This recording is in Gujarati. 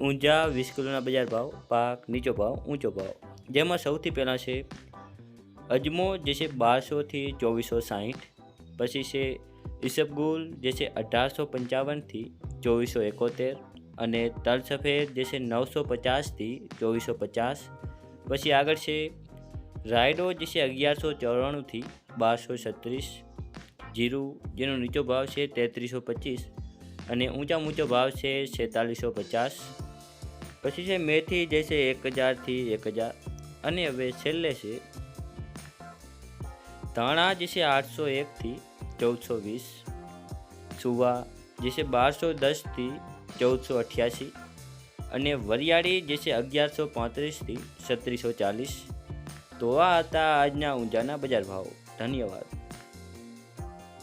ઊંઝા વીસ કિલોના બજાર ભાવ, પાક નીચો ભાવ, ઊંચો ભાવ. જેમાં સૌથી પહેલાં છે અજમો, જે છે બારસોથી ચોવીસો સાહીઠ. પછી છે ઈસબગુલ, જે છે અઢારસો પંચાવનથી ચોવીસો એકોતેર. અને તલ સફેદ જે છે નવસો પચાસથી ચોવીસો પચાસ. પછી આગળ છે રાયડો, જે છે અગિયારસો ચોરાણુંથી બારસો છત્રીસ. જીરું, જેનો નીચો ભાવ છે તેત્રીસો પચીસ. અને ઊંચા ઊંચો ભાવ છે છેતાલીસો પચાસ. પછી છે મેથી, જે છે એક હજારથી એક હજાર. અને હવે છેલ્લે છે ધાણા, જે છે આઠસો એકથી ચૌદસો વીસ. સુવા, જે છે બારસો દસથી ચૌદસો અઠ્યાસી. અને વરિયાળી, જે છે અગિયારસો પાંત્રીસથી સત્રીસો ચાલીસ. તો આ હતા આજના ઊંઝાના બજાર ભાવ. ધન્યવાદ.